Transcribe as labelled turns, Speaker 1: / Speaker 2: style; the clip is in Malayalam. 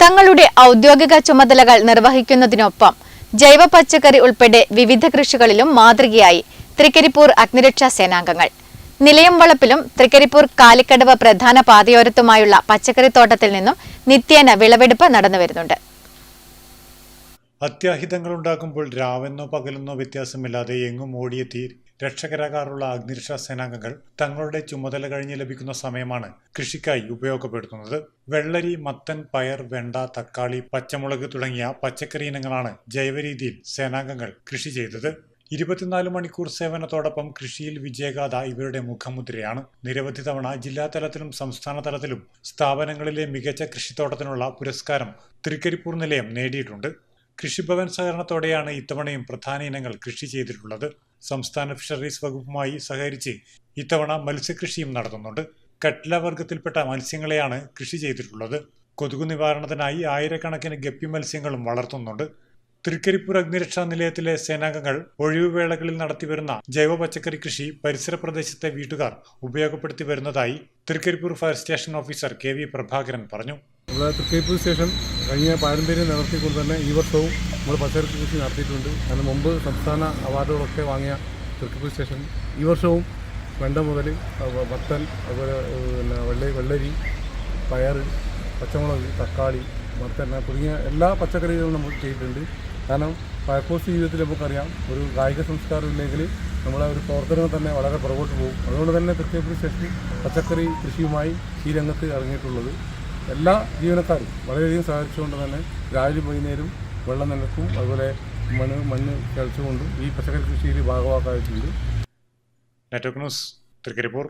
Speaker 1: തങ്ങളുടെ ഔദ്യോഗിക ചുമതലകൾ നിർവഹിക്കുന്നതിനൊപ്പം ജൈവ പച്ചക്കറി ഉൾപ്പെടെ വിവിധ കൃഷികളിലും മാതൃകയായി തൃക്കരിപ്പൂർ അഗ്നിരക്ഷാ സേനാംഗങ്ങൾ. നിലയം വളപ്പിലും തൃക്കരിപ്പൂർ കാലിക്കടവ് പ്രധാന പാതയോരത്തുമായുള്ള പച്ചക്കറിത്തോട്ടത്തിൽ നിന്നും നിത്യേന വിളവെടുപ്പ് നടന്നുവരുന്നുണ്ട്
Speaker 2: അത്യാഹിതങ്ങൾ ഉണ്ടാക്കുമ്പോൾ രാവെന്നോ പകലെന്നോ വ്യത്യാസമില്ലാതെ എങ്ങും ഓടിയെത്തി രക്ഷകരാകാറുള്ള അഗ്നിരക്ഷാ സേനാംഗങ്ങൾ തങ്ങളുടെ ചുമതല കഴിഞ്ഞ് ലഭിക്കുന്ന സമയമാണ് കൃഷിക്കായി ഉപയോഗപ്പെടുത്തുന്നത്. വെള്ളരി മത്തൻ പയർ വെണ്ട തക്കാളി പച്ചമുളക് തുടങ്ങിയ പച്ചക്കറി ഇനങ്ങളാണ് ജൈവരീതിയിൽ സേനാംഗങ്ങൾ കൃഷി ചെയ്തത്. ഇരുപത്തിനാല് മണിക്കൂർ സേവനത്തോടൊപ്പം കൃഷിയിൽ വിജയഗാഥ ഇവരുടെ മുഖമുദ്രയാണ്. നിരവധി തവണ ജില്ലാ തലത്തിലും സംസ്ഥാന തലത്തിലും സ്ഥാപനങ്ങളിലെ മികച്ച കൃഷിത്തോട്ടത്തിനുള്ള പുരസ്കാരം തൃക്കരിപ്പൂർ നിലയം നേടിയിട്ടുണ്ട്. കൃഷിഭവൻ സഹകരണത്തോടെയാണ് ഇത്തവണയും പ്രധാന ഇനങ്ങൾ കൃഷി ചെയ്തിട്ടുള്ളത്. സംസ്ഥാന ഫിഷറീസ് വകുപ്പുമായി സഹകരിച്ച് ഇത്തവണ മത്സ്യകൃഷിയും നടത്തുന്നുണ്ട്. കട്ട്ല വർഗത്തിൽപ്പെട്ട മത്സ്യങ്ങളെയാണ് കൃഷി ചെയ്തിട്ടുള്ളത്. കൊതുകു നിവാരണത്തിനായി ആയിരക്കണക്കിന് ഗപ്പി മത്സ്യങ്ങളും വളർത്തുന്നുണ്ട്. തൃക്കരിപ്പൂർ അഗ്നിരക്ഷാ നിലയത്തിലെ സേനാംഗങ്ങൾ ഒഴിവുവേളകളിൽ നടത്തിവരുന്ന ജൈവ പച്ചക്കറി കൃഷി പരിസര പ്രദേശത്തെ വീട്ടുകാർ ഉപയോഗപ്പെടുത്തി വരുന്നതായി Trikaripur fire station officer K V Prabhakaran പറഞ്ഞു.
Speaker 3: നമ്മുടെ തൃക്കൈപ്പൂർ സ്റ്റേഷൻ കഴിഞ്ഞ പാരമ്പര്യം നിലനിർത്തിക്കൊണ്ട് തന്നെ ഈ വർഷവും നമ്മൾ പച്ചക്കറി കൃഷി നടത്തിയിട്ടുണ്ട്. അതിന് മുമ്പ് സംസ്ഥാന അവാർഡുകളൊക്കെ വാങ്ങിയ തൃക്കൈപ്പൂർ സ്റ്റേഷൻ ഈ വർഷവും വെണ്ട മുതൽ മത്തൻ അതുപോലെ പിന്നെ വെള്ളരി വെള്ളരി പയർ പച്ചമുളക് തക്കാളി മത്തൻ തുടങ്ങിയ എല്ലാ പച്ചക്കറികളും നമ്മൾ ചെയ്തിട്ടുണ്ട്. കാരണം ഫയർഫോഴ്സ് ജീവിതത്തിൽ നമുക്കറിയാം ഒരു കായിക സംസ്കാരം ഇല്ലെങ്കിൽ നമ്മളെ ഒരു പ്രവർത്തനങ്ങൾ തന്നെ വളരെ പുറകോട്ട് പോകും. അതുകൊണ്ട് തന്നെ തൃക്കൈപ്പൂർ സ്റ്റേഷൻ പച്ചക്കറി കൃഷിയുമായി ഈ രംഗത്ത് ഇറങ്ങിയിട്ടുള്ളത്. എല്ലാ ജീവനക്കാരും വളരെയധികം സഹകരിച്ചുകൊണ്ട് തന്നെ രാവിലെ വൈകുന്നേരം വെള്ളം നിലക്കും അതുപോലെ മണ്ണ് മണ്ണ് കിളച്ചുകൊണ്ടും ഈ പച്ചക്കറി കൃഷിയിൽ ഭാഗമാക്കായിട്ടുണ്ട്
Speaker 2: നെറ്റ്വർക്ക് ന്യൂസ് തൃക്കരിപ്പൂർ